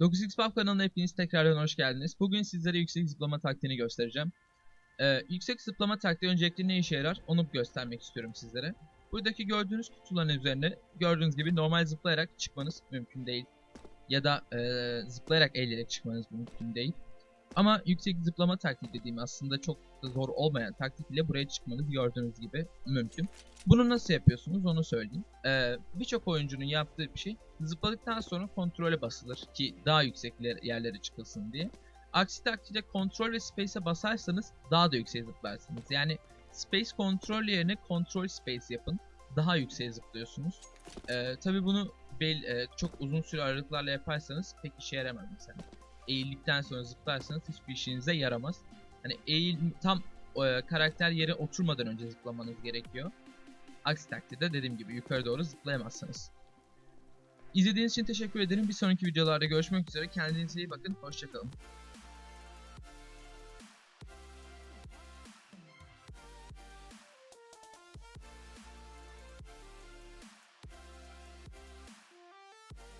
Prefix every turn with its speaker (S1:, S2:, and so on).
S1: 9x Pub kanalına hepiniz tekrardan hoş geldiniz. Bugün sizlere yüksek zıplama taktiğini göstereceğim. Ee, yüksek zıplama taktiği öncelikle ne işe yarar onu göstermek istiyorum sizlere. Buradaki gördüğünüz kutuların üzerine gördüğünüz gibi normal zıplayarak çıkmanız mümkün değil. Ya da e, zıplayarak eğilerek çıkmanız mümkün değil. Ama yüksek zıplama taktiği dediğim aslında çok da zor olmayan taktik ile buraya çıkmanız gördüğünüz gibi mümkün. Bunu nasıl yapıyorsunuz onu söyleyeyim. Ee, Birçok oyuncunun yaptığı bir şey zıpladıktan sonra kontrole basılır ki daha yüksek yer- yerlere çıkılsın diye. Aksi takdirde kontrol ve space'e basarsanız daha da yükseğe zıplarsınız. Yani space kontrol yerine kontrol space yapın. Daha yükseğe zıplıyorsunuz. Ee, Tabi bunu bel, e, çok uzun süre aralıklarla yaparsanız pek işe yaramaz mesela. Eğildikten sonra zıplarsanız hiçbir işinize yaramaz. Hani eğil tam e, karakter yere oturmadan önce zıplamanız gerekiyor. Aksi takdirde dediğim gibi yukarı doğru zıplayamazsınız. İzlediğiniz için teşekkür ederim. Bir sonraki videolarda görüşmek üzere. Kendinize iyi bakın. Hoşçakalın.